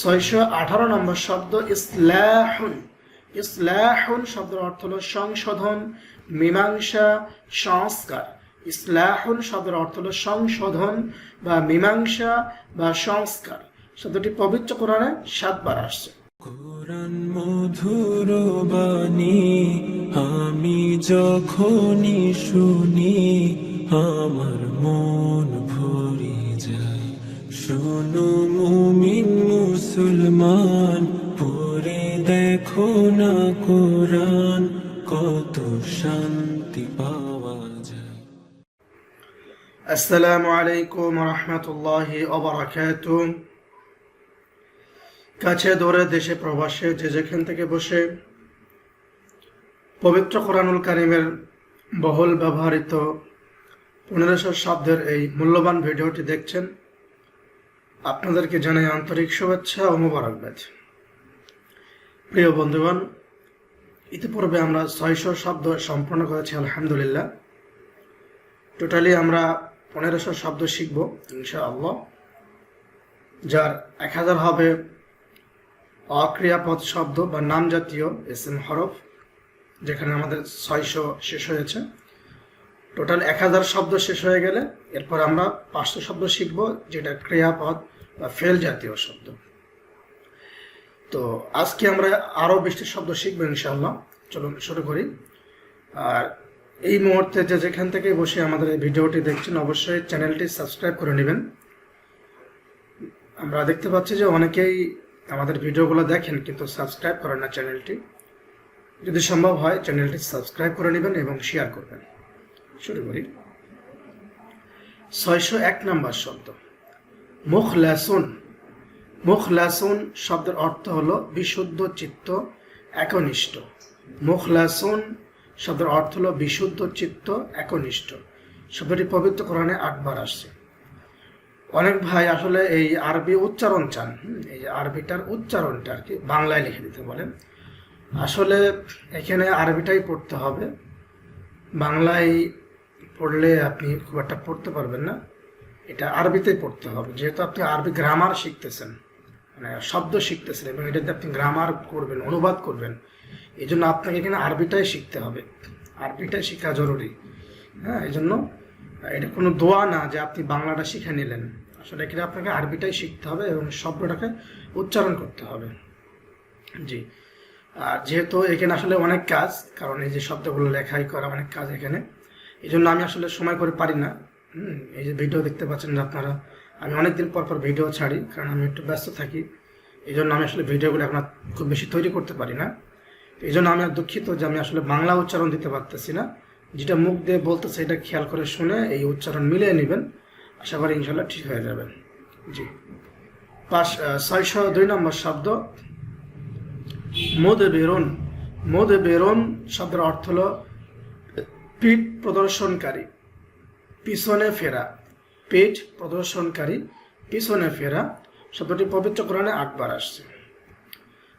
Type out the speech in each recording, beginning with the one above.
ছয়শো আঠারো নম্বর শব্দ ইসলাহুন। ইসলাহুন শব্দের অর্থ হল সংশোধন, মীমাংসা, সংস্কার। ইসলাহুন শব্দের অর্থ হল সংশোধন বা মীমাংসা বা সংস্কার। শব্দটি পবিত্র কোরআনে সাতবার আসছে। কোরআন মধুর বাণী, আমি যখনই শুনি, আমার মন ভরে যায়। শোনো মুমিন মুসলমান পরে দেখো না কোরআন, কত শান্তি পাওয়া যায়। আসসালামু আলাইকুম রহমতুল্লাহ ওবরাকাত কাছে দূরে দেশে প্রবাসে যে যেখান থেকে বসে পবিত্র কোরআনুল কারিমের বহুল ব্যবহৃত পনেরোশো শব্দের এই মূল্যবান ভিডিওটি দেখছেন। আপনাদেরকে জানাই আন্তরিক শুভেচ্ছা ও মোবারকবাদ প্রিয় বন্ধুগণ, ইতিপূর্বে আমরা ছয়শো শব্দ সম্পন্ন করেছি, আলহামদুলিল্লাহ। টোটালি আমরা পনেরোশো শব্দ শিখব, ইনশাআল্লাহ। যার এক হাজার হবে অক্রিয়াপদ শব্দ বা নাম জাতীয় এস এম হরফ, যেখানে আমাদের ছয়শো শেষ হয়েছে। টোটাল এক হাজার শব্দ শেষ হয়ে গেলে এরপর আমরা পাঁচশো শব্দ শিখব, যেটা ক্রিয়াপদ বা ফেল জাতীয় শব্দ। তো আজকে আমরা আরও বৃষ্টির শব্দ শিখব ইনশাআল্লাহ। চলুন শুরু করি। আর এই মুহূর্তে যে যেখান থেকে বসে আমাদের এই ভিডিওটি দেখছেন, অবশ্যই চ্যানেলটি সাবস্ক্রাইব করে নেবেন। আমরা দেখতে পাচ্ছি যে অনেকেই আমাদের ভিডিওগুলো দেখেন কিন্তু সাবস্ক্রাইব করেন না চ্যানেলটি। যদি সম্ভব হয়, চ্যানেলটি সাবস্ক্রাইব করে নেবেন এবং শেয়ার করবেন। শুরু করি। ছয়শো এক নম্বর শব্দ। মুখ ল্যাসুন মুখ ল্যাসুন শব্দের অর্থ হলো বিশুদ্ধ চিত্ত, একনিষ্ঠ। মুখ ল্যাসুন শব্দের অর্থ হল বিশুদ্ধ চিত্ত, একনিষ্ঠ। শব্দটি পবিত্র কোরআনে আটবার আসছে। অনেক ভাই আসলে এই আরবি উচ্চারণ চান। এই আরবিটার উচ্চারণটা আর কি বাংলায় লিখে দিতে বলেন। আসলে এখানে আরবিটাই পড়তে হবে। বাংলায় পড়লে আপনি খুব একটা পড়তে পারবেন না। এটা আরবিতেই পড়তে হবে, যেহেতু আপনি আরবি গ্রামার শিখতেছেন মানে শব্দ শিখতেছেন, এবং এটাতে আপনি গ্রামার করবেন, অনুবাদ করবেন এই জন্য আপনাকে এখানে আরবিটাই শিখতে হবে। আরবিটাই শেখা জরুরি। হ্যাঁ এই জন্য এটা কোনো দোয়া না যে আপনি বাংলাটা শিখে নিলেন। আসলে এখানে আপনাকে আরবিটাই শিখতে হবে এবং শব্দটাকে উচ্চারণ করতে হবে। জি। আর যেহেতু এখানে আসলে অনেক কাজ, কারণ এই যে শব্দগুলো লেখাই করা অনেক কাজ এখানে এই জন্য আমি আসলে সময় করে পারি না। এই যে ভিডিও দেখতে পাচ্ছেন আপনারা, আমি অনেকদিন পর পর ভিডিও ছাড়ি, কারণ আমি একটু ব্যস্ত থাকি এই জন্য আমি আসলে ভিডিওগুলো এখন খুব বেশি তৈরি করতে পারি না। এই জন্য আমি আর দুঃখিত যে আমি আসলে বাংলা উচ্চারণ দিতে পারতেছি না। যেটা মুখ দিয়ে বলতেছে এটা খেয়াল করে শুনে এই উচ্চারণ মিলিয়ে নেবেন। আশা করি ইনশাল্লাহ ঠিক হয়ে যাবেন জি। পাঁচ ছয়শো দুই নম্বর শব্দ। মোদে বেরোন মোদে বেরোন শব্দের অর্থ হলো পিঠ প্রদর্শনকারী। পিছনে ফেরা। পিঠ প্রদর্শনকারী পিছনে ফেরা। শব্দটি পবিত্র কোরআনে আটবার আসছে।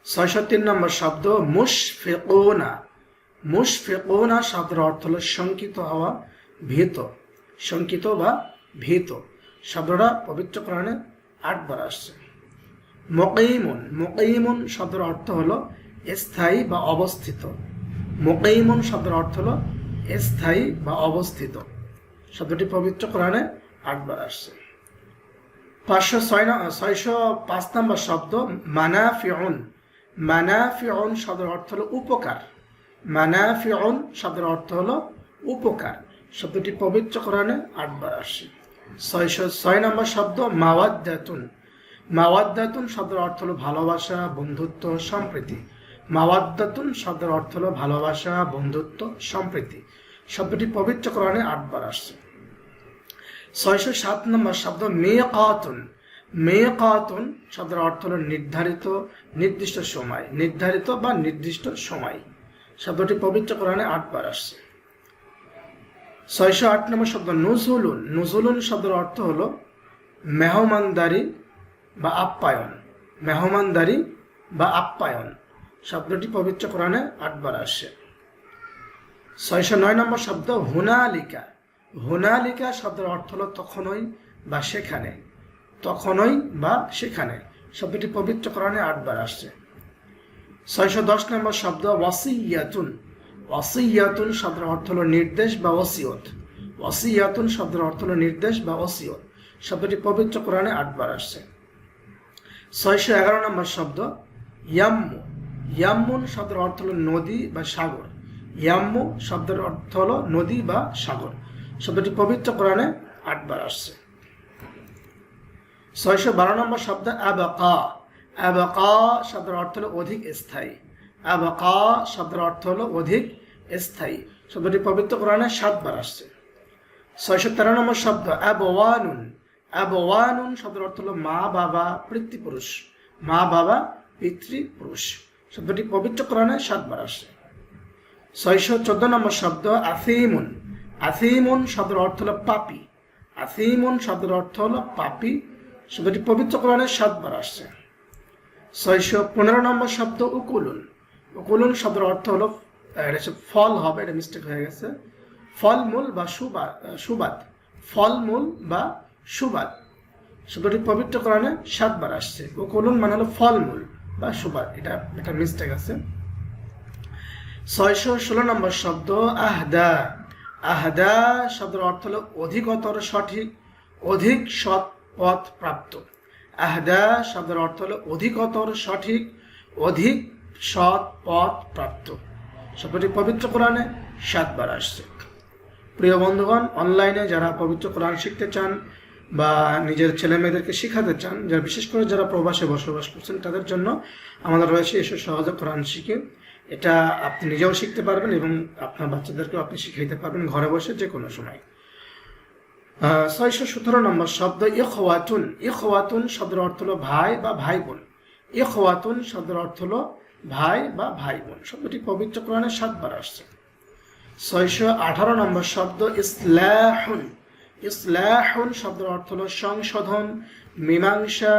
ছয়শো তিন নম্বর শব্দ, মুশফেকোনা। মুশফেকোনা শব্দের অর্থ হল শঙ্কিত হওয়া, ভীত। শঙ্কিত বা ভীত। শব্দটা পবিত্র কোরআনে আটবার আসছে। মোকাইমন মোকাইমন শব্দের অর্থ হলো স্থায়ী বা অবস্থিত। মোকাইমন শব্দের অর্থ হলো স্থায়ী বা অবস্থিত। শব্দটি পবিত্র কোরআনে আটবার আসছে। পাঁচশো ছয় ছয়শো পাঁচ নম্বর শব্দ মানাফিউন। মানাফিউন শব্দের অর্থ হলো উপকার। মানাফিউন শব্দের অর্থ হলো উপকার। শব্দটি পবিত্র কোরআনে আটবার আসছে। ছয়শো ছয় নম্বর শব্দ মাওয়াদ্দাতুন। মাওয়াদ্দাতুন শব্দের অর্থ হলো ভালোবাসা, বন্ধুত্ব, সম্প্রীতি। মাওয়াদ্দাতুন শব্দের অর্থ হলো ভালোবাসা, বন্ধুত্ব, সম্প্রীতি। শব্দটি পবিত্র কোরআনে আটবার আসছে। ছয়শো সাত নম্বর শব্দ মেয়ে কাতুন মেয়ে কাতুন শব্দের অর্থ হলো নির্ধারিত, নির্দিষ্ট সময়। নির্ধারিত বা নির্দিষ্ট সময়। শব্দটি পবিত্র কোরআনে আটবার আসছে। ছয়শো আট নম্বর শব্দ নুজুলুন। নুজুলুন শব্দের অর্থ হল মেহমানদারি বা আপ্যায়ন। মেহমানদারি বা আপ্যায়ন। শব্দটি পবিত্র কোরআনে আটবার আসছে। ছয়শো নয় নম্বর শব্দ হুনালিকা। হুনালিকা শব্দের অর্থ হলো তখনই বা সেখানে। তখনই বা সেখানে। শব্দটি পবিত্র কোরআনে আটবার আসছে। ছয়শো দশ নম্বর শব্দ ওয়াসিয়াতুন। ওয়াসিয়াতুন শব্দের অর্থ হলো নির্দেশ বা ওসিয়ত ওয়াসিয়াতুন শব্দের অর্থ হলো নির্দেশ বা ওসিয়ত শব্দটি পবিত্র কোরআনে আটবার আসছে। ছয়শো এগারো নম্বর শব্দ ইয়াম্মু। ইয়াম্মুন শব্দের অর্থ হলো নদী বা সাগর। ইয়াম্মু শব্দের অর্থ হলো নদী বা সাগর। শব্দটি পবিত্র কোরআনে আটবার আসছে। ছয়শো বারো নম্বর শব্দ শব্দের অর্থ হলো অধিক স্থায়ী। শব্দের অর্থ হলো অধিক স্থায়ী। শব্দটি পবিত্র কোরআনে সাতবার আসছে। ছয়শো তেরো নম্বর শব্দ অ্যাবওয়ানুন অ্যাবওয়ানুন শব্দের অর্থ হলো মা, বাবা, পিতৃপুরুষ। মা, বাবা, পিতৃপুরুষ। শব্দটি পবিত্র কোরআনে সাতবার আসছে। ছয়শো চোদ্দ নম্বর শব্দ আফিমুন। আফিমুন শব্দের অর্থ হলো পাপি। আফিমুন শব্দের অর্থ হলো পাপি। শব্দটি পবিত্র কোরআনে সাতবার আসছে। ছয়শো পনেরো নম্বর শব্দ উকুলুন। উকুলুন শব্দের অর্থ হলো এটা ফল হবে, এটা মিস্টেক হয়ে গেছে। ফলমূল বা সুবাদ সুবাদ। ফলমূল বা সুবাদ। শব্দটি পবিত্র কোরআনে সাতবার আসছে। উকুলুন মানে হলো ফলমূল বা সুবাদ। এটা একটা মিস্টেক আছে। ছয়শো ষোলো নম্বর শব্দ আহদা। আহদা শব্দের অর্থ হলো অধিকতর সঠিক, অধিক সৎ পথ প্রাপ্ত। আহদা শব্দের অর্থ হলো অধিকতর সঠিক, অধিক সৎ পথ প্রাপ্ত। শব্দটি পবিত্র কোরআনে সাতবার আসছে। প্রিয় বন্ধুগণ, অনলাইনে যারা পবিত্র কোরআন শিখতে চান বা নিজের ছেলে মেয়েদেরকে শেখাতে চান, যারা বিশেষ করে যারা প্রবাসে বসবাস করছেন, তাদের জন্য আমাদের রয়েছে এসব সহজে কোরআন শিখে এটা আপনি নিজেও শিখতে পারবেন এবং আপনার বাচ্চাদেরকেও আপনি শিখাইতে পারবেন ঘরে বসে যে কোনো সময়। ছয়শো সতেরো নম্বর শব্দ ইখওয়াতুন। ইখওয়াতুন শব্দের অর্থ হলো ভাই বা ভাই বোন ইখওয়াতুন শব্দের অর্থ হলো ভাই বা ভাই বোন শব্দটি পবিত্র কোরআনে সাতবার আসছে। ছয়শো আঠারো নম্বর শব্দ ইসলাহুন। ইসলাহুন শব্দের অর্থ হলো সংশোধন, মীমাংসা,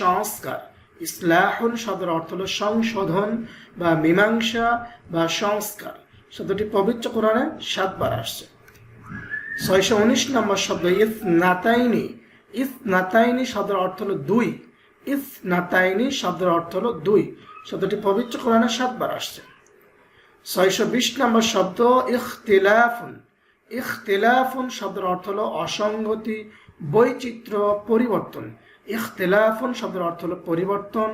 সংস্কার। ইসলাহুন শব্দের অর্থ হলো সংশোধন বা মীমাংসা বা সংস্কার। শব্দটি পবিত্র কোরআনে সাতবার আসছে। ছয়শো উনিশ নম্বর শব্দ, ইস নাতাইনি। ইস নাতাইনি শব্দের অর্থ হলো দুই। ইস নাতাইনি শব্দের অর্থ হলো দুই। শব্দটি পবিত্র কোরআনে সাতবার আসছে। ছয়শো বিশ নম্বর শব্দ, ইখতিলাফুন। ইখতিলাফুন শব্দের অর্থ হলো অসঙ্গতি, বৈচিত্র্য, পরিবর্তন। ইখতিলাফুন শব্দের অর্থ হলো পরিবর্তন,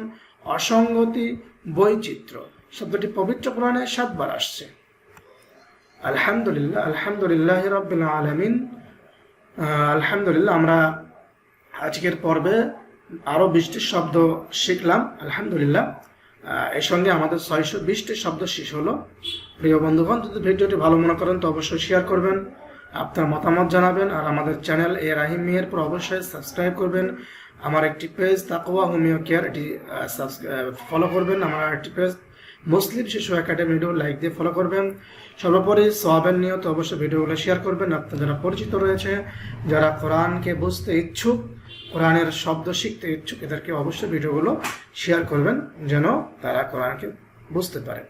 অসঙ্গতি, বৈচিত্র্য। শব্দটি পবিত্র কোরআনে সাতবার আসছে। আলহামদুলিল্লাহ আলহামদুলিল্লাহ রবিল আলমিন। আলহামদুলিল্লাহ, আমরা আজকের পর্বে আরও বিশটি শব্দ শিখলাম, আলহামদুলিল্লাহ। এর সঙ্গে আমাদের ছয়শো বিশটি শব্দ শেষ হলো। প্রিয় বন্ধুগণ, যদি ভিডিওটি ভালো মনে করেন, তো অবশ্যই শেয়ার করবেন, আপনার মতামত জানাবেন, আর আমাদের চ্যানেল এ রাহিম মিয়ার পর অবশ্যই সাবস্ক্রাইব করবেন। আমার একটি পেজ তাকওয়া, হোমিও কেয়ার, এটি ফলো করবেন। আমার একটি পেজ মুসলিম শিশু একাডেমিটিও লাইক দিয়ে ফলো করবেন। সর্বোপরি সোয়াবের নিয়ত অবশ্যই ভিডিওগুলো শেয়ার করবেন। আপনার যারা পরিচিত রয়েছে, যারা কোরআনকে বুঝতে ইচ্ছুক, কোরআনের শব্দ শিখতে ইচ্ছুক, এদেরকে অবশ্যই ভিডিওগুলো শেয়ার করবেন, যেন তারা কোরআনকে বুঝতে পারে।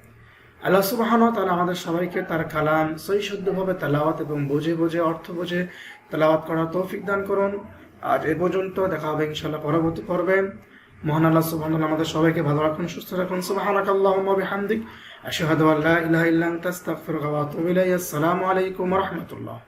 আল্লাহ সুবাহান তারা আমাদের সবাইকে তার কালাম সই শুদ্ধভাবে তালাওয়াত এবং বুঝে বুঝে অর্থ বুঝে তালাওয়াত করার তৌফিক দান করুন। আজ এ পর্যন্ত দেখা হবে ইনশাল্লাহ পরবর্তী পর্বে। মহান আল্লাহ সুবহান আমাদের সবাইকে ভালো রাখুন, সুস্থ রাখুন। সুবহানাক আল্লাহুম্মা বিহামদিক। আশহাদু আল্লা আসসালামু আলাইকুম রাহমাতুল্লাহ।